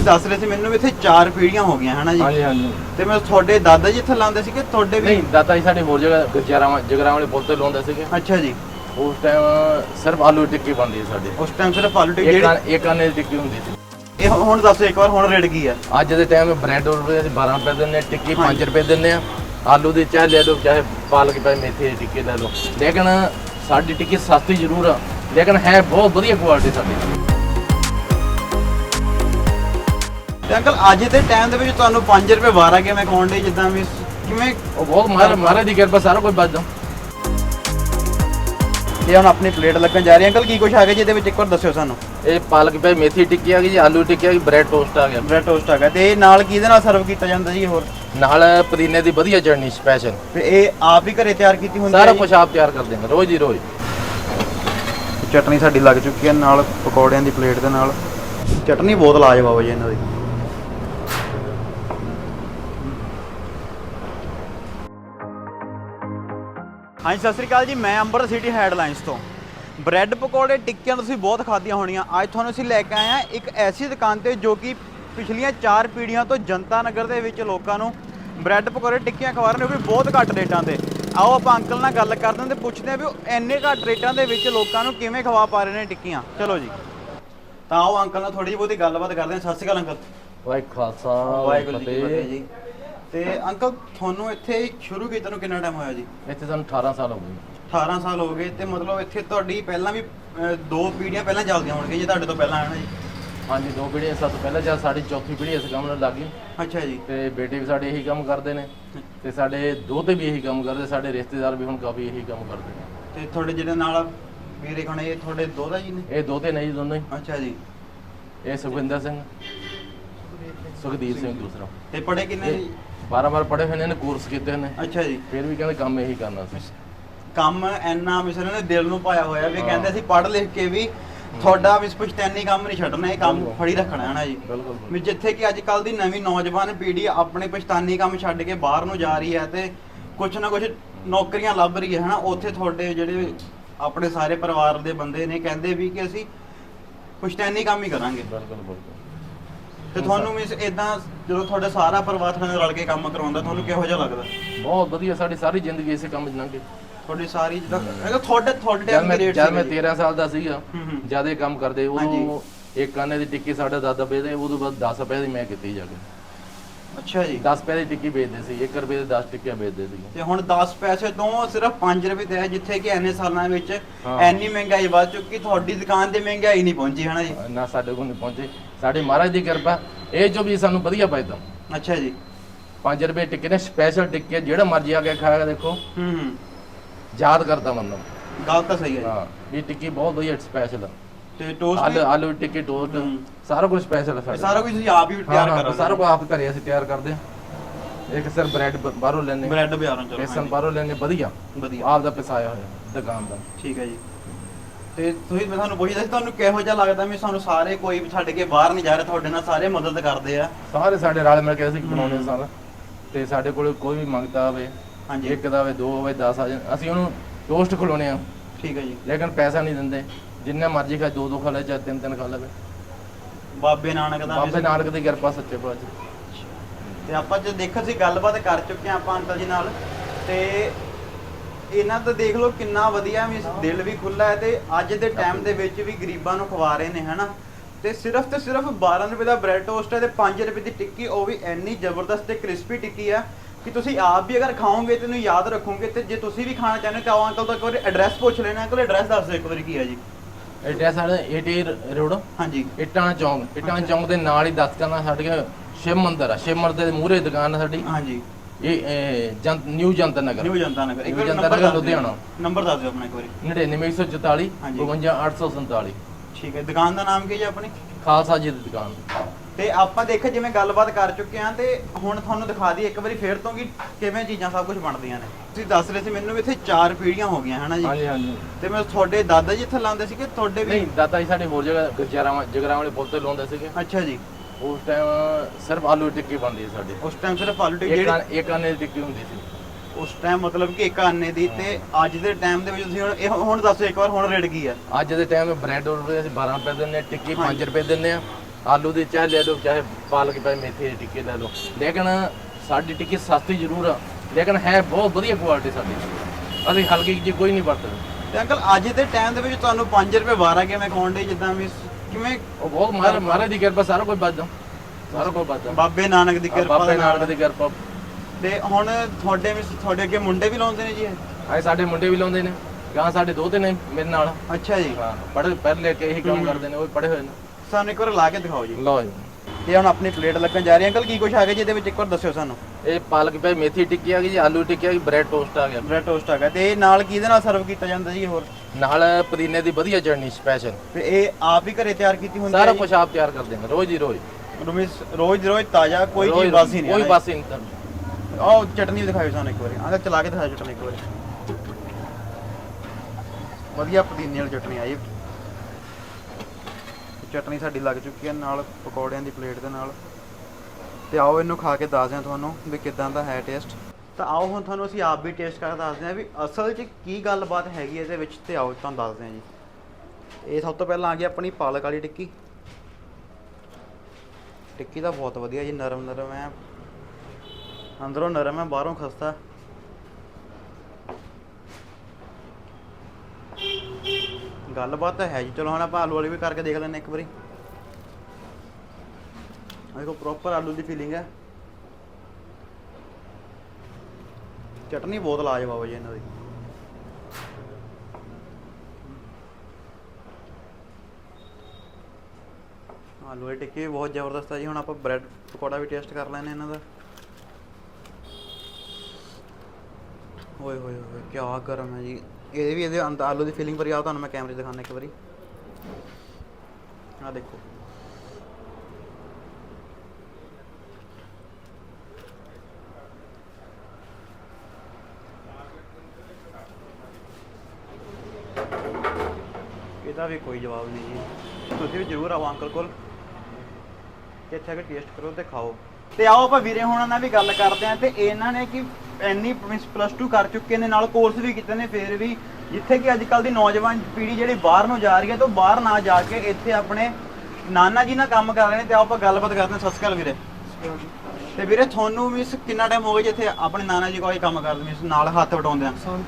ਤੁਸੀਂ ਦੱਸ ਰਹੇ ਸੀ ਮੈਨੂੰ ਵੀ ਇੱਥੇ ਚਾਰ ਪੀੜ੍ਹੀਆਂ ਹੋ ਗਈਆਂ ਹਨਾ ਜੀ? ਹਾਂਜੀ ਹਾਂਜੀ। ਤੇ ਮੈਂ ਤੁਹਾਡੇ ਦਾਦਾ ਜੀ ਇੱਥੇ ਲਾਉਂਦੇ ਸੀ ਕਿ ਤੁਹਾਡੇ ਵੀ? ਨਹੀਂ ਦਾਤਾ ਜੀ ਸਾਡੇ ਹੋਰ ਜਗ੍ਹਾ ਜਗਰਾਵਾਂ ਜਗਰਾਵਾਂ ਵਾਲੇ ਪੁੱਲ ਤੇ ਲਾਉਂਦੇ ਸੀਗੇ। ਅੱਛਾ ਜੀ। ਉਸ ਟਾਈਮ ਸਿਰਫ ਆਲੂ ਦੀ ਟਿੱਕੀ ਬਣਦੀ ਸੀ ਸਾਡੇ। ਉਸ ਟਾਈਮ ਸਿਰਫ ਆਲੂ ਟਿੱਕੀ ਇੱਕ ਜਿਹੜੀ ਆਨੇ- ਇੱਕ ਆਨੇ ਦੀ ਟਿੱਕੀ ਹੁੰਦੀ ਸੀ। ਇਹ ਹੁਣ- ਦੱਸੋ ਇੱਕ ਵਾਰ ਹੁਣ ਰੇਟ ਕੀ ਆ? ਅੱਜ ਦੇ ਟਾਈਮ ਬ੍ਰੈਡ ਰੋਲ ਅਸੀਂ 12 ਰੁਪਏ ਦਿੰਦੇ ਹਾਂ, ਟਿੱਕੀ ਹਾਂਜੀ। 5 ਰੁਪਏ ਦਿੰਦੇ ਆ ਆਲੂ ਦੀ ਚਾਹ ਲੈ ਲਓ ਚਾਹੇ ਪਾਲਕ ਪੈ ਮੇਥੀ ਦੀ ਟਿੱਕੀ ਲੈ ਲਓ। ਲੇਕਿਨ ਸਾਡੀ ਟਿੱਕੀ ਸਸਤੀ ਜ਼ਰੂਰ ਆ। ਲੇਕਿਨ ਹੈ ਬਹੁਤ ਵਧੀਆ ਕੁਆਲਿਟੀ ਸਾਡੀ। ਤੇ ਅੰਕਲ ਅੱਜ ਦੇ ਟਾਈਮ ਦੇ ਵਿੱਚ ਤੁਹਾਨੂੰ 5 ਰੁਪਏ ਵਾਰਾ ਕਿਵੇਂ ਖਾਣ ਦੇ ਜਿੱਦਾਂ ਵੀ ਕਿਵੇਂ ਉਹ ਬਹੁਤ ਮਹਾਰਾਜ ਮਹਾਰਾਜ ਦੀ ਕਿਰਪਾ ਸਾਰਾ ਕੁਝ ਬਚਦਾ ਇਹ ਹੁਣ ਆਪਣੀ ਪਲੇਟ ਲੱਗਣ ਜਾ ਰਹੀ ਹੈ। ਅੰਕਲ ਕੀ ਕੁਛ ਆ ਗਿਆ ਜੀ ਇਹਦੇ ਵਿੱਚ? ਇੱਕ ਵਾਰ ਦੱਸਿਓ ਸਾਨੂੰ। ਇਹ ਪਾਲਕ ਪੈ ਮੇਥੀ ਟਿੱਕੀ ਆ ਗਈ ਜੀ ਆਲੂ ਟਿੱਕੀ ਆ ਗਈ ਬ੍ਰੈਡ ਟੋਸਟ ਆ ਗਿਆ। ਬ੍ਰੈਡ ਟੋਸਟ ਆ ਗਿਆ। ਤੇ ਇਹ ਨਾਲ ਕਿਹਦੇ ਨਾਲ ਸਰਵ ਕੀਤਾ ਜਾਂਦਾ ਜੀ ਹੋਰ? ਨਾਲ ਪੁਦੀਨੇ ਦੀ ਵਧੀਆ ਚਟਨੀ ਸਪੈਸ਼ਲ ਤੇ ਇਹ ਆਪ ਹੀ ਘਰੇ ਤਿਆਰ ਕੀਤੀ ਹੁੰਦੀ ਸਾਰਾ ਕੁਝ ਆਪ ਤਿਆਰ ਕਰਦੇ ਹਾਂ ਰੋਜ਼ ਹੀ ਰੋਜ਼। ਚਟਨੀ ਸਾਡੀ ਲੱਗ ਚੁੱਕੀ ਹੈ ਨਾਲ ਪਕੌੜਿਆਂ ਦੀ ਪਲੇਟ ਦੇ ਨਾਲ। ਚਟਨੀ ਬਹੁਤ ਲਾਜਵਾਬ ਹੈ ਜੀ ਇਹਨਾਂ ਦੀ। ਹਾਂਜੀ ਸਤਿ ਸ੍ਰੀ ਅਕਾਲ ਜੀ। ਮੈਂ ਅੰਬਰ ਸਿਟੀ ਹੈਡਲਾਈਨਸ ਤੋਂ। ਬ੍ਰੈਡ ਪਕੌੜੇ ਟਿੱਕੀਆਂ ਤੁਸੀਂ ਬਹੁਤ ਖਾਧੀਆਂ ਹੋਣੀਆਂ। ਅੱਜ ਤੁਹਾਨੂੰ ਅਸੀਂ ਲੈ ਕੇ ਆਏ ਹਾਂ ਇੱਕ ਐਸੀ ਦੁਕਾਨ ਤੇ ਜੋ ਕਿ ਪਿਛਲੀਆਂ 4 ਪੀੜ੍ਹੀਆਂ ਤੋਂ ਜਨਤਾ ਨਗਰ ਦੇ ਵਿੱਚ ਲੋਕਾਂ ਨੂੰ ਬ੍ਰੈਡ ਪਕੌੜੇ ਟਿੱਕੀਆਂ ਖਵਾ ਰਹੇ ਨੇ ਉਹ ਵੀ ਬਹੁਤ ਘੱਟ ਰੇਟਾਂ ਤੇ। ਆਓ ਆਪਾਂ ਅੰਕਲ ਨਾਲ ਗੱਲ ਕਰਦੇ ਹਾਂ ਤੇ ਪੁੱਛਦੇ ਹਾਂ ਵੀ ਉਹ ਇੰਨੇ ਘੱਟ ਰੇਟਾਂ ਦੇ ਵਿੱਚ ਲੋਕਾਂ ਨੂੰ ਕਿਵੇਂ ਖਵਾ ਪਾ ਰਹੇ ਨੇ ਟਿੱਕੀਆਂ। ਚਲੋ ਜੀ। ਤਾਂ ਆਓ ਅੰਕਲ ਨਾਲ ਥੋੜੀ ਜਿਹੀ ਬਹੁਤੀ ਗੱਲਬਾਤ ਕਰਦੇ ਹਾਂ। ਸਤਿ ਸ਼੍ਰੀ ਅਕਾਲ ਅੰਕਲ। ਵਾਹਿ ਖਾਲਸਾ ਵਾਹਿਗੁਰੂ ਜੀ ਕੀ ਫਤਿਹ। ਫਤਿਹ ਜੀ। ਤੇ ਅੰਕਲ ਤੁਹਾਨੂੰ ਇੱਥੇ ਸ਼ੁਰੂ ਕੀਤੇ ਨੂੰ ਕਿੰਨਾ ਟਾਈਮ ਹੋਇਆ ਜੀ? ਇੱਥੇ ਸਾਨੂੰ 18 ਸਾਲ ਹੋ ਗਏ 18 ਸਾਲ ਹੋ ਗਏ ਤੇ ਮਤਲਬ ਇੱਥੇ ਤੁਹਾਡੀ ਪਹਿਲਾਂ ਵੀ ਅਹ, ਦੋ ਪੀੜ੍ਹੀਆਂ ਪਹਿਲਾਂ ਚੱਲਦੀਆਂ ਹੋਣਗੀਆਂ ਜੀ ਤੁਹਾਡੇ ਤੋਂ ਪਹਿਲਾਂ ਹੈ ਨਾ ਜੀ? ਹਾਂਜੀ ਦੋ ਪੀੜ੍ਹੀਆਂ ਸਭ ਤੋਂ ਪਹਿਲਾਂ ਜਦ ਸਾਡੀ ਚੌਥੀ ਪੀੜ੍ਹੀ ਇਸ ਕੰਮ ਨਾਲ ਲੱਗੀ ਅੱਛਾ ਜੀ। ਤੇ ਬੇਟੇ ਵੀ ਸਾਡੇ ਇਹੀ ਕੰਮ ਕਰਦੇ ਨੇ ਤੇ ਸਾਡੇ ਦੋਤੇ ਵੀ ਇਹੀ ਕੰਮ ਕਰਦੇ ਸਾਡੇ ਰਿਸ਼ਤੇਦਾਰ ਵੀ ਹੁਣ ਕਾਫੀ ਇਹੀ ਕੰਮ ਕਰਦੇ ਨੇ। ਤੇ ਤੁਹਾਡੇ ਜਿਹੜੇ ਨਾਲ ਵੀਰੇ ਖਣੇ ਇਹ ਤੁਹਾਡੇ ਦੋਦਾ ਜੀ ਨੇ? ਇਹ ਦੋਤੇ ਨੇ ਜੀ ਦੋਨੋਂ ਹੀ। ਅੱਛਾ ਜੀ। ਇਹ ਸੁਖਵਿੰਦਰ ਸਿੰਘ ਸੁਖਦੀਪ ਸਿੰਘ ਦੂਸਰਾ। ਤੇ ਪੜੇ ਕਿੰਨੇ ਜੀ? 12 ਵਾਰ ਪੜ੍ਹੇ ਹੋਏ ਨੇ ਕੋਰਸ ਕੀਤੇ ਨੇ। ਅੱਛਾ ਜੀ। ਫਿਰ ਵੀ ਕਹਿੰਦੇ ਕੰਮ ਇਹੀ ਕਰਨਾ ਸੀ। ਕੰਮ ਇੰਨਾ ਮਿਸਰ ਨੇ ਦਿਲ ਨੂੰ ਪਾਇਆ ਹੋਇਆ ਵੀ ਕਹਿੰਦੇ ਅਸੀਂ ਪੜ੍ਹ ਲਿਖ ਕੇ ਵੀ ਤੁਹਾਡਾ ਵੀ ਪੁਸ਼ਤੈਨੀ ਕੰਮ ਨਹੀਂ ਛੱਡਣਾ ਇਹ ਕੰਮ। ਫੜੀ ਰੱਖਣਾ ਹੈ ਨਾ ਜੀ। ਬਿਲਕੁਲ ਵੀ ਜਿੱਥੇ ਕਿ ਅੱਜ ਕੱਲ ਦੀ ਨਵੀਂ ਨੌਜਵਾਨ ਪੀੜ੍ਹੀ ਆਪਣੇ ਪਛਤਾਨੀ ਕੰਮ ਛੱਡ ਕੇ ਬਾਹਰ ਨੂੰ ਜਾ ਰਹੀ ਹੈ ਤੇ ਕੁਛ ਨਾ ਕੁਛ ਨੌਕਰੀਆਂ ਲੱਭ ਰਹੀ ਹੈ ਹਨਾ ਉੱਥੇ ਤੁਹਾਡੇ ਜਿਹੜੇ ਆਪਣੇ ਸਾਰੇ ਪਰਿਵਾਰ ਦੇ ਬੰਦੇ ਨੇ ਕਹਿੰਦੇ ਵੀ ਕਿ ਅਸੀਂ ਪੁਸ਼ਤੈਨੀ ਕੰਮ ਹੀ ਕਰਾਂਗੇ। ਬਿਲਕੁਲ ਬਿਲਕੁਲ। ਤੇ ਤੁਹਾਨੂੰ ਵੀ ਇਦਾਂ ਜਦੋਂ ਤੁਹਾਡਾ ਸਾਰਾ ਪਰਿਵਾਰ ਨਾਲ ਰਲ ਕੇ ਕੰਮ ਕਰਵਾਉਂਦਾ ਤੁਹਾਨੂੰ ਕਿਹੋ ਜਿਹਾ ਲੱਗਦਾ? ਬਹੁਤ ਵਧੀਆ ਸਾਡੀ ਸਾਰੀ ਜ਼ਿੰਦਗੀ ਇਸੇ ਕੰਮ 'ਚ ਲੰਘ ਗਈ। ਤੁਹਾਡੀ ਸਾਰੀ ਜਿੱਦਾਂ ਅਗਰ ਤੁਹਾਡੇ ਤੁਹਾਡੇ ਜਦ ਟਾਈਮ ਮੈਂ ਦੇ ਰੇਟ ਜਦ ਮੈਂ 13 ਸਾਲ ਦਾ ਸੀਗਾ ਹੂੰ ਹੂੰ। ਜ਼ਿਆਦਾ ਕੰਮ ਕਰਦੇ ਉਦੋਂ ਹਾਂਜੀ। ਇੱਕ ਆਨੇ ਦੀ ਟਿੱਕੀ ਸਾਡਾ ਦਾਦਾ ਵੇਚਦੇ ਉਦੋਂ ਬਾਅਦ 10 ਰੁਪਏ ਦੀ ਮੈਂ ਕੀਤੀ ਜਾ ਕੇ। ਅੱਛਾ ਜੀ। 10 ਰੁਪਏ ਦੀ ਟਿੱਕੀ ਵੇਚਦੇ ਸੀ 1 ਰੁਪਏ ਦੇ 10 ਟਿੱਕੀਆਂ ਵੇਚਦੇ ਸੀ। ਤੇ ਹੁਣ 10 ਪੈਸੇ ਤੋਂ ਸਿਰਫ 5 ਰੁਪਏ ਤੇ ਹੈ ਜਿੱਥੇ ਕਿ ਐਨੇ ਸਾਲਾਂ ਵਿੱਚ। ਐਨੀ ਮਹਿੰਗਾਈ ਵੱਧ ਚੁੱਕੀ ਤੁਹਾਡੀ ਦੁਕਾਨ ਤੇ ਮਹਿੰਗਾਈ ਨਹੀਂ ਪਹੁੰਚੀ ਹਨਾ ਜੀ? ਨਾ ਸਾਡੇ ਕੋਲ ਨਹੀਂ ਪਹੁੰਚੇ। ਸਾਡੇ ਮਹਾਰਾਜ ਦੀ ਕਿਰਪਾ ਇਹ ਜੋ ਵੀ ਸਾਨੂੰ ਵਧੀਆ ਪੈਦਾ ਅੱਛਾ ਜੀ। 5 ਰੁਪਏ ਟਿੱਕੇ ਨੇ ਸਪੈਸ਼ਲ ਟਿੱਕੇ ਜਿਹੜਾ ਮਰਜ਼ੀ ਆ ਕੇ ਖਾਏਗਾ ਦੇਖੋ। ਹੂੰ ਹੂੰ। ਯਾਦ ਕਰਦਾ ਮੈਨੂੰ ਗੱਲ ਤਾਂ ਸਹੀ ਹੈ ਹਾਂ ਇਹ ਟਿੱਕੀ ਬਹੁਤ ਵਧੀਆ ਸਪੈਸ਼ਲ ਤੇ ਟੋਸਟ ਆਲੂ ਆਲੂ ਟਿੱਕੀ ਟੋਸਟ। ਸਾਰਾ ਕੁਝ ਸਪੈਸ਼ਲ ਹੈ ਸਾਡਾ ਸਾਰਾ ਕੁਝ ਤੁਸੀਂ ਆਪ ਹੀ ਹਾਂ, ਤਿਆਰ ਹਾਂ, ਕਰੋ ਸਾਰਾ ਕੁਝ ਆਪ ਘਰੇ ਅਸੀਂ ਤਿਆਰ ਕਰਦੇ ਹਾਂ। ਇੱਕ ਸਿਰ ਬ੍ਰੈਡ ਬਾਹਰੋਂ ਲੈਣੇ ਬ੍ਰੈਡ ਬਿਆਰਾਂ ਚਲੋ ਬੇਸਨ ਹਾਂਜੀ। ਬਾਹਰੋਂ ਲੈਣੇ ਵਧੀਆ। ਵਧੀਆ। ਆਪ ਦਾ ਪਿਸਾਇਆ ਹੋਇਆ ਦੁਕਾਨ ਦਾ। ਠੀਕ ਹੈ ਜੀ। ਤੇ ਤੁਸੀਂ ਮੈਂ ਤੁਹਾਨੂੰ ਪੁੱਛਦਾ ਸੀ ਤੁਹਾਨੂੰ ਕਿਹੋ ਜਿਹਾ ਲੱਗਦਾ ਵੀ ਸਾਨੂੰ ਸਾਰੇ ਕੋਈ ਵੀ ਛੱਡ ਕੇ ਬਾਹਰ ਨਹੀਂ ਜਾ ਰਿਹਾ ਤੁਹਾਡੇ ਨਾਲ ਸਾਰੇ ਮਦਦ ਕਰਦੇ ਆ? ਸਾਰੇ ਸਾਡੇ ਰਲ ਮਿਲ ਕੇ ਅਸੀਂ ਹੂੰ। ਬਣਾਉਂਦੇ ਸਾਰਾ। ਤੇ ਸਾਡੇ ਕੋਲ ਕੋਈ ਵੀ ਮੰਗਦਾ ਹੋਵੇ ਹਾਂਜੀ। ਇੱਕ ਦਾ ਹੋਵੇ ਦੋ ਹੋਵੇ 10 ਆ ਜਾਣ ਅਸੀਂ ਉਹਨੂੰ ਟੋਸਟ ਖਿਲਾਉਂਦੇ ਆ ਠੀਕ ਹੈ ਜੀ। ਲੇਕਿਨ ਪੈਸਾ ਨਹੀਂ ਦਿੰਦੇ। ਜਿੰਨਾ ਮਰਜ਼ੀ ਖਾ ਦੋ ਦੋ ਖਾ ਲੈ ਚਾਹੇ ਤਿੰਨ ਤਿੰਨ ਖਾ ਲਵੇ। ਬਾਬੇ ਨਾਨਕ ਦਾ ਬਾਬੇ ਨਾਨਕ ਦੀ ਕਿਰਪਾ ਸੱਚੇ ਪਾਤਸ਼ਾਹ ਤੇ ਆਪਾਂ ਜੇ ਦੇਖੋ ਸੀ ਗੱਲਬਾਤ ਕਰ ਚੁੱਕੇ ਹਾਂ ਆਪਾਂ ਅੰਕਲ ਜੀ ਨਾਲ ਤੇ ਇਹਨਾਂ ਦਾ ਦੇਖ ਲਓ ਕਿੰਨਾ ਵਧੀਆ ਵੀ ਦਿਲ ਵੀ ਖੁੱਲਾ ਹੈ ਤੇ ਅੱਜ ਦੇ ਟਾਈਮ ਦੇ ਵਿੱਚ ਵੀ ਗਰੀਬਾਂ ਨੂੰ ਖਵਾ ਰਹੇ ਨੇ ਹਨਾ? ਤੇ ਸਿਰਫ ਤੇ ਸਿਰਫ 12 ਰੁਪਏ ਦਾ ਬ੍ਰੈਡ ਟੋਸਟ ਹੈ ਤੇ 5 ਰੁਪਏ ਦੀ ਟਿੱਕੀ ਉਹ ਵੀ ਇੰਨੀ ਜ਼ਬਰਦਸਤ ਤੇ ਕ੍ਰਿਸਪੀ ਟਿੱਕੀ ਆ ਕਿ ਤੁਸੀਂ ਆਪ ਵੀ ਅਗਰ ਖਾਓਗੇ ਤੇ ਇਹਨੂੰ ਯਾਦ ਰੱਖੋਗੇ ਤੇ ਜੇ ਤੁਸੀਂ ਵੀ ਖਾਣਾ ਚਾਹੁੰਦੇ ਹੋ ਤਾਂ ਅੰਕਲ ਤੋਂ ਇੱਕ ਵਾਰੀ ਐਡਰੈਸ ਪੁੱਛ ਲੈਣਾ ਅੰਕਲ ਐਡਰੈਸ ਦੱਸ ਦਿਓ ਇੱਕ ਵਾਰੀ ਕੀ ਹੈ ਜੀ। ਐਡਰੈਸ ਸਾਡਾ 80 ਰੋਡ? ਹਾਂਜੀ। ਇਟਾਣਾ ਚੌਂਕ ਇਟਾਣਾ ਚੌਂਕ ਦੇ ਨਾਲ ਹੀ ਦੱਸ ਕਰਨਾ ਸਾਡੇ ਸ਼ਿਵ ਮੰਦਿਰ ਆ। ਸ਼ਿਵ ਮੰਦਿਰ ਦੇ ਮੂਹਰੇ ਦੁਕਾਨ ਆ ਸਾਡੀ। ਹਾਂਜੀ। ਇਹ ਜਨ ਨਿਊ ਜਨਤਾ ਨਗਰ ਨਿਊ ਜਨਤਾ ਨਗਰ ਇੱਕ ਨੰਬਰ ਨਗਰ ਲੁਧਿਆਣਾ ਨੰਬਰ ਦੱਸ ਦਿਓ ਆਪਣਾ ਇੱਕ ਵਾਰੀ। 99144 ਹਾਂਜੀ। 52847 ਠੀਕ ਹੈ। ਦੁਕਾਨ ਦਾ ਨਾਮ ਕੀ ਜੀ ਆਪਣੀ? ਖਾਲਸਾ ਜੀ ਦੀ ਦੁਕਾਨ। ਤੇ ਆਪਾਂ ਦੇਖਿਆ ਜਿਵੇਂ ਗੱਲਬਾਤ ਕਰ ਚੁੱਕੇ ਹਾਂ ਤੇ ਹੁਣ ਤੁਹਾਨੂੰ ਦਿਖਾ ਦਈਏ ਇੱਕ ਵਾਰੀ ਫੇਰ ਤੋਂ ਕਿ ਕਿਵੇਂ ਚੀਜ਼ਾਂ ਸਭ ਕੁਝ ਬਣਦੀਆਂ ਨੇ। ਤੁਸੀਂ ਦੱਸ ਰਹੇ ਸੀ ਮੈਨੂੰ ਵੀ ਇੱਥੇ ਚਾਰ ਪੀੜ੍ਹੀਆਂ ਹੋ ਗਈਆਂ ਹਨਾ ਜੀ? ਹਾਂਜੀ ਹਾਂਜੀ। ਤੇ ਮੈਂ ਤੁਹਾਡੇ ਦਾਦਾ ਜੀ ਇੱਥੇ ਲਾਉਂਦੇ ਸੀ ਕਿ ਤੁਹਾਡੇ ਵੀ? ਨਹੀਂ ਦਾਤਾ ਜੀ ਸਾਡੇ ਹੋਰ ਜਗ੍ਹਾ ਜਗਰਾਵਾਂ ਜਗਰਾਵਾਂ ਵਾਲੇ ਪੁੱਲ ਤੇ ਲਾਉਂਦੇ ਸੀਗੇ। ਅੱਛਾ ਜੀ। ਉਸ ਟਾਈਮ ਸਿਰਫ ਆਲੂ ਦੀ ਟਿੱਕੀ ਬਣਦੀ ਸੀ ਸਾਡੇ। ਉਸ ਟਾਈਮ ਸਿਰਫ ਆਲੂ ਟਿੱਕੀ ਇੱਕ ਜਿਹੜੀ ਇੱਕ ਆਨੇ ਦੀ ਟਿੱਕੀ ਹੁੰਦੀ ਸੀ। ਉਸ ਟਾਈਮ ਮਤਲਬ ਕਿ ਇੱਕ ਆਨੇ ਦੀ ਤੇ ਅੱਜ ਦੇ ਟਾਈਮ ਦੇ ਵਿੱਚ ਤੁਸੀਂ ਹੁਣ ਇਹ ਹੁਣ ਦੱਸੋ ਇੱਕ ਵਾਰ ਹੁਣ ਰੇਟ ਕੀ ਆ। ਅੱਜ ਦੇ ਟਾਈਮ ਬ੍ਰੈਡ ਰੋਲ ਅਸੀਂ 12 ਰੁਪਏ ਦਿੰਦੇ ਹਾਂ ਟਿੱਕੀ 5 ਰੁਪਏ ਦਿੰਦੇ ਆ ਆਲੂ ਦੇ ਚਾਹੇ ਲੈ ਲਓ ਚਾਹੇ ਪਾਲਕ ਪਏ ਮੇਥੇ ਦੇ ਟਿੱਕੇ ਲੈ ਲਓ। ਲੇਕਿਨ ਸਾਡੀ ਟਿੱਕੀ ਸਸਤੀ ਜ਼ਰੂਰ ਆ। ਲੇਕਿਨ ਹੈ ਬਹੁਤ ਵਧੀਆ ਕੁਆਲਿਟੀ ਸਾਡੀ। ਅਸੀਂ ਹਲਕੀ ਜੀ ਕੋਈ ਨਹੀਂ ਵਰਤਦੇ। ਤੇ ਅੰਕਲ ਅੱਜ ਦੇ ਟਾਈਮ ਦੇ ਵਿੱਚ ਤੁਹਾਨੂੰ 5 ਰੁਪਏ ਵਾਰਾ ਕਿਵੇਂ ਖਾਣ ਦੇ ਜਿੱਦਾਂ ਵੀ ਕਿਵੇਂ? ਉਹ ਬਹੁਤ ਮਹਾਰਾਜ ਮਹਾਰਾਜ ਦੀ ਕਿਰਪਾ ਸਾਰਾ ਕੁਝ ਬਚਦਾ ਸਾਰਾ ਕੁਝ ਬਚਦਾ ਬਾਬੇ ਨਾਨਕ ਦੀ ਕਿਰਪਾ ਬਾਬੇ ਦੇ ਨਾਲ। ਨਾਨਕ ਦੀ ਕਿਰਪਾ। ਤੇ ਹੁਣ ਤੁਹਾਡੇ ਵੀ ਤੁਹਾਡੇ ਅੱਗੇ ਮੁੰਡੇ ਵੀ ਲਾਉਂਦੇ ਨੇ ਜੀ ਇਹ? ਆਏ ਸਾਡੇ ਮੁੰਡੇ ਵੀ ਲਾਉਂਦੇ ਨੇ। ਗਾਂ ਸਾਡੇ ਦੋਤੇ ਨੇ ਮੇਰੇ ਨਾਲ। ਅੱਛਾ ਜੀ। ਹਾਂ ਪੜ੍ਹ ਪੜ੍ਹ ਲੈ ਕੇ ਇਹੀ ਕੰਮ ਕਰਦੇ ਨੇ ਉਹ ਵੀ ਪੜ੍ਹੇ ਹੋਏ ਨੇ। ਸਾਨੂੰ ਇੱਕ ਵਾਰ ਲਾ ਕੇ ਦਿਖਾਓ ਜੀ। ਲਓ ਜੀ। ਤੇ ਹੁਣ ਆਪਣੀ ਪਲੇਟ ਲੱਗਣ ਜਾ ਰਹੀ ਹੈ। ਅੰਕਲ ਕੀ ਕੁਛ ਆ ਗਿਆ ਜੀ ਇਹਦੇ ਵਿੱਚ ਇੱਕ ਵਾਰ ਦੱਸਿਓ ਸਾਨੂੰ? ਇਹ ਪਾਲਕ ਪਏ ਮੇਥੀ ਟਿੱਕੀ ਆ ਗਈ ਜੀ ਆਲੂ ਟਿੱਕੀ ਆ ਗਈ ਬ੍ਰੈਡ ਟੋਸਟ ਆ ਗਿਆ। ਬ੍ਰੈਡ ਟੋਸਟ ਆ ਗਿਆ। ਤੇ ਇਹ ਨਾਲ ਕਿਹਦੇ ਨਾਲ ਸਰਵ ਕੀਤਾ ਜਾਂਦਾ ਜੀ ਹੋਰ? ਨਾਲ ਪੁਦੀਨੇ ਦੀ ਵਧੀਆ ਚਟਨੀ ਸਪੈਸ਼ਲ ਤੇ ਇਹ ਆਪ ਹੀ ਘਰੇ ਤਿਆਰ ਕੀਤੀ ਹੁੰਦੀ ਸਾਰਾ ਹੈ ਕੁਝ ਆਪ ਤਿਆਰ ਕਰਦੇ ਨੇ ਰੋਜ਼ ਹੀ ਰੋਜ਼। ਰੋਜ਼ ਰੋਜ਼ ਰੋਜ਼ ਤਾਜ਼ਾ ਕੋਈ ਚੀਜ਼ ਬਾਸੀ ਨਹੀਂ ਕੋਈ ਹੈ ਬਾਸੀ ਨਹੀਂ ਆਹ ਚਟਨੀ ਦਿਖਾਓ ਸਾਨੂੰ ਇੱਕ ਵਾਰੀ। ਆਹ ਚਲਾ ਕੇ ਦਿਖਾਓ ਚਟਨੀ ਇੱਕ ਵਾਰੀ। ਵਧੀਆ ਪੁਦੀਨੇ ਵਾਲੀ ਚਟਨੀ ਆਈ ਚਟਨੀ ਸਾਡੀ ਲੱਗ ਚੁੱਕੀ ਹੈ ਨਾਲ ਪਕੌੜਿਆਂ ਦੀ ਪਲੇਟ ਦੇ ਨਾਲ। ਤੇ ਆਓ ਇਹਨੂੰ ਖਾ ਕੇ ਦੱਸਦੇ ਹਾਂ ਤੁਹਾਨੂੰ ਵੀ ਕਿਦਾਂ ਦਾ ਹੈ ਟੇਸਟ ਤਾਂ ਆਓ ਹੁਣ ਤੁਹਾਨੂੰ ਅਸੀਂ ਆਪ ਵੀ ਟੇਸਟ ਕਰਕੇ ਦੱਸਦੇ ਹਾਂ ਵੀ ਅਸਲ 'ਚ ਕੀ ਗੱਲਬਾਤ ਹੈਗੀ ਇਹਦੇ ਵਿੱਚ ਤੇ ਆਓ ਤੁਹਾਨੂੰ ਦੱਸਦੇ ਹਾਂ ਜੀ। ਇਹ ਸਭ ਤੋਂ ਪਹਿਲਾਂ ਆ ਗਈ ਆਪਣੀ ਪਾਲਕ ਵਾਲੀ ਟਿੱਕੀ। ਟਿੱਕੀ ਤਾਂ ਬਹੁਤ ਵਧੀਆ ਜੀ ਨਰਮ ਨਰਮ ਹੈ। ਅੰਦਰੋਂ ਨਰਮ ਹੈ, ਬਾਹਰੋਂ ਖਸਤਾ। ਗੱਲਬਾਤ ਤਾਂ ਹੈ ਜੀ। ਚਲੋ ਹੁਣ ਆਪਾਂ ਆਲੂ ਵਾਲੀ ਵੀ ਕਰਕੇ ਦੇਖ ਲੈਂਦੇ ਇੱਕ ਵਾਰੀ। ਦੇਖੋ ਪ੍ਰੋਪਰ ਆਲੂ ਦੀ ਫੀਲਿੰਗ ਹੈ। ਚਟਨੀ ਬਹੁਤ ਲਾਜਵਾਬ ਹੈ ਜੀ ਇਹਨਾਂ ਦੀ। ਆਲੂ ਦੀ ਟਿੱਕੀ ਵੀ ਬਹੁਤ ਜ਼ਬਰਦਸਤ ਹੈ ਜੀ। ਹੁਣ ਆਪਾਂ ਬ੍ਰੈਡ ਪਕੌੜਾ ਵੀ ਟੇਸਟ ਕਰ ਲੈਣੇ ਇਹਨਾਂ ਦਾ। ਓਏ ਹੋਏ ਹੋਏ ਕੀ ਗਰਮ ਹੈ ਜੀ। ਇਹਦੇ ਵੀ ਇਹਦੇ ਅੰਦਰ ਆਲੂ ਦੀ ਫੀਲਿੰਗ ਪਰ ਆ ਤੁਹਾਨੂੰ ਮੈਂ ਕੈਮਰੇ ਦਿਖਾਣਾ ਇੱਕ ਵਾਰੀ। ਆ ਦੇਖੋ। ਇਹਦਾ ਵੀ ਕੋਈ ਜਵਾਬ ਨਹੀਂ ਜੀ। ਤੁਸੀਂ ਵੀ ਜ਼ਰੂਰ ਆਓ ਅੰਕਲ ਕੋਲ। ਤੇ ਇੱਥੇ ਆ ਕੇ ਟੇਸਟ ਕਰੋ ਤੇ ਖਾਓ। ਤੇ ਆਓ ਆਪਾਂ ਵੀਰੇ ਹੋਣਾ ਨਾਲ ਵੀ ਗੱਲ ਕਰਦੇ ਆਂ ਤੇ ਇਹਨਾਂ ਨੇ ਕਿ ਇੰਨੀ ਪਲੱਸ 2 ਕਰ ਚੁੱਕੇ ਨੇ ਨਾਲ ਕੋਰਸ ਵੀ ਕੀਤੇ ਨੇ ਫੇਰ ਵੀ ਜਿੱਥੇ ਕਿ ਅੱਜ ਕੱਲ ਦੀ ਨੌਜਵਾਨ ਪੀੜ੍ਹੀ ਜਿਹੜੀ ਬਾਹਰ ਨੂੰ ਜਾ ਰਹੀ ਹੈ ਤਾਂ ਬਾਹਰ ਨਾ ਜਾ ਕੇ ਇੱਥੇ ਆਪਣੇ ਨਾਨਾ ਜੀ ਨਾਲ ਕੰਮ ਕਰ ਰਹੇ ਨੇ ਤੇ ਆਪਾਂ ਗੱਲਬਾਤ ਕਰਦੇ ਹਾਂ। ਸਤਿ ਸ਼੍ਰੀ ਅਕਾਲ ਵੀਰੇ। ਤੇ ਵੀਰੇ ਤੁਹਾਨੂੰ ਵੀ ਕਿੰਨਾ ਟਾਈਮ ਹੋ ਗਿਆ ਜਿੱਥੇ ਆਪਣੇ ਨਾਨਾ ਜੀ ਕੋਲ ਕੰਮ ਕਰਦੇ ਨੇ ਨਾਲ ਹੱਥ ਵਟਾਉਂਦੇ ਆ? ਸਾਨੂੰ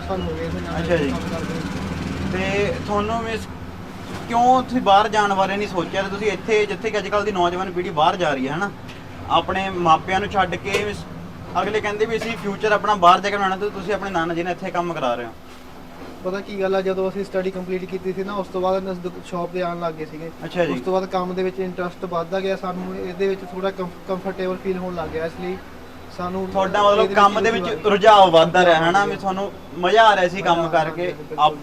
ਸਾਲ ਹੋ ਗਏ ਇਸ ਨਾਲ ਅੱਛਾ ਜੀ। ਤੇ ਤੁਹਾਨੂੰ ਵੀ ਇਸ- ਕਿਉਂ ਤੁਸੀਂ ਬਾਹਰ ਜਾਣ ਬਾਰੇ ਨਹੀਂ ਸੋਚਿਆ ਤੇ ਤੁਸੀਂ ਇੱਥੇ ਜਿੱਥੇ ਕਿ ਅੱਜ ਕੱਲ ਦੀ ਨੌਜਵਾਨ ਪੀੜ੍ਹੀ ਬਾਹਰ ਜਾ ਰਹੀ ਹੈ ਹਨਾ? ਆਪਣੇ ਮਾਪਿਆਂ ਨੂੰ ਛੱਡ ਕੇ ਅਗਲੇ ਕਹਿੰਦੇ ਵੀ ਅਸੀਂ ਫਿਊਚਰ ਆਪਣਾ ਬਾਹਰ ਜਾ ਕੇ ਬਣਾਉਣਾ ਤੇ ਤੁਸੀਂ ਆਪਣੇ ਨਾਨਾ ਜੀ ਨਾਲ ਇੱਥੇ ਕੰਮ ਕਰਾ ਰਹੇ ਹੋ। ਪਤਾ ਕੀ ਗੱਲ ਆ ਜਦੋਂ ਅਸੀਂ ਸਟੱਡੀ ਕੰਪਲੀਟ ਕੀਤੀ ਸੀ ਨਾ ਉਸ ਤੋਂ ਬਾਅਦ ਅਸੀਂ ਸ਼ਾਪ ਤੇ ਆਉਣ ਲੱਗ ਗਏ ਸੀਗੇ। ਅੱਛਾ ਜੀ। ਉਸ ਤੋਂ ਬਾਅਦ ਕੰਮ ਦੇ ਵਿੱਚ ਇੰਟਰਸਟ ਵੱਧਦਾ ਗਿਆ ਸਾਨੂੰ ਇਹਦੇ ਵਿੱਚ ਥੋੜਾ ਕੰਫਰਟੇਬਲ ਫੀਲ ਹੋਣ ਲੱਗ ਗਿਆ ਇਸ ਲਈ ਸਾਨੂੰ ਤੁਹਾਡਾ ਮਤਲਬ ਕੰਮ ਦੇ ਵਿੱਚ ਰੁਝਾਅ ਵੱਧਦਾ ਰਿਹਾ ਹਨਾ? ਵੀ ਤੁਹਾਨੂੰ ਮਜ਼ਾ ਆ ਰਿਹਾ ਸੀ ਕੰਮ ਹਾਂ, ਕਰਕੇ।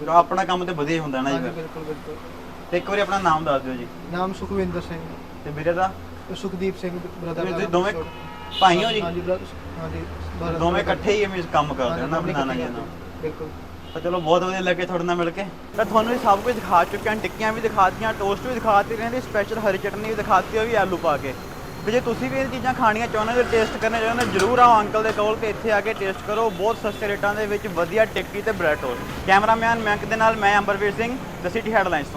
ਆਪਣਾ ਕੰਮ ਤੇ ਵਧੀਆ ਹੁੰਦਾ ਨਾ ਜੀ ਬਿਲਕੁਲ ਬਿਲਕੁਲ। ਤੇ ਇੱਕ ਵਾਰੀ ਆਪਣਾ ਨਾਮ ਦੱਸ ਦਿਓ ਜੀ। ਨਾਮ ਸੁਖਵਿੰਦਰ ਸਿੰਘ। ਤੇ ਵੀਰੇ ਦਾ? ਸੁਖਦੀਪ ਸਿੰਘ ਬ੍ਰਦਰ ਦੋਵੇਂ ਭਾਈ ਹੋ ਜੀ? ਹਾਂਜੀ brother, ਹਾਂਜੀ ਦੋਵੇਂ ਇਕੱਠੇ ਹੀ ਐਵੇਂ ਕੰਮ ਕਰਦੇ ਹੋ ਨਾ ਆਪਣੇ ਨਾਨਾ ਜੀ ਨਾਲ ਬਿਲਕੁਲ ਤਾਂ ਚਲੋ ਬਹੁਤ ਵਧੀਆ ਲੱਗੇ ਤੁਹਾਡੇ ਨਾਲ ਮਿਲ ਕੇ। ਤਾਂ ਤੁਹਾਨੂੰ ਇਹ ਸਭ ਕੁਝ ਦਿਖਾ ਚੁੱਕੇ ਹਾਂ ਟਿੱਕੀਆਂ ਵੀ ਦਿਖਾਤੀਆਂ ਟੋਸਟ ਵੀ ਦਿਖਾਤੀ ਰਹਿੰਦੇ ਸਪੈਸ਼ਲ ਹਰੀ ਚਟਨੀ ਵੀ ਦਿਖਾਤੀ ਉਹ ਵੀ ਆਲੂ ਪਾ ਕੇ। ਤੇ ਜੇ ਤੁਸੀਂ ਵੀ ਇਹ ਚੀਜ਼ਾਂ ਖਾਣੀਆਂ ਚਾਹੁੰਦੇ ਹੋ ਟੇਸਟ ਕਰਨਾ ਚਾਹੁੰਦੇ ਹੋ ਜਰੂਰ ਆਓ ਅੰਕਲ ਦੇ ਕੋਲ ਤੇ ਇੱਥੇ ਆ ਕੇ ਟੇਸਟ ਕਰੋ। ਬਹੁਤ ਸਸਤੇ ਰੇਟਾਂ ਦੇ ਵਿੱਚ ਵਧੀਆ ਟਿੱਕੀ ਤੇ ਬ੍ਰੈਡ ਟੋਸਟ ਕੈਮਰਾਮੈਨ ਮੈਂਕ ਦੇ ਨਾਲ ਮੈਂ Amberveer Singh the City Headlines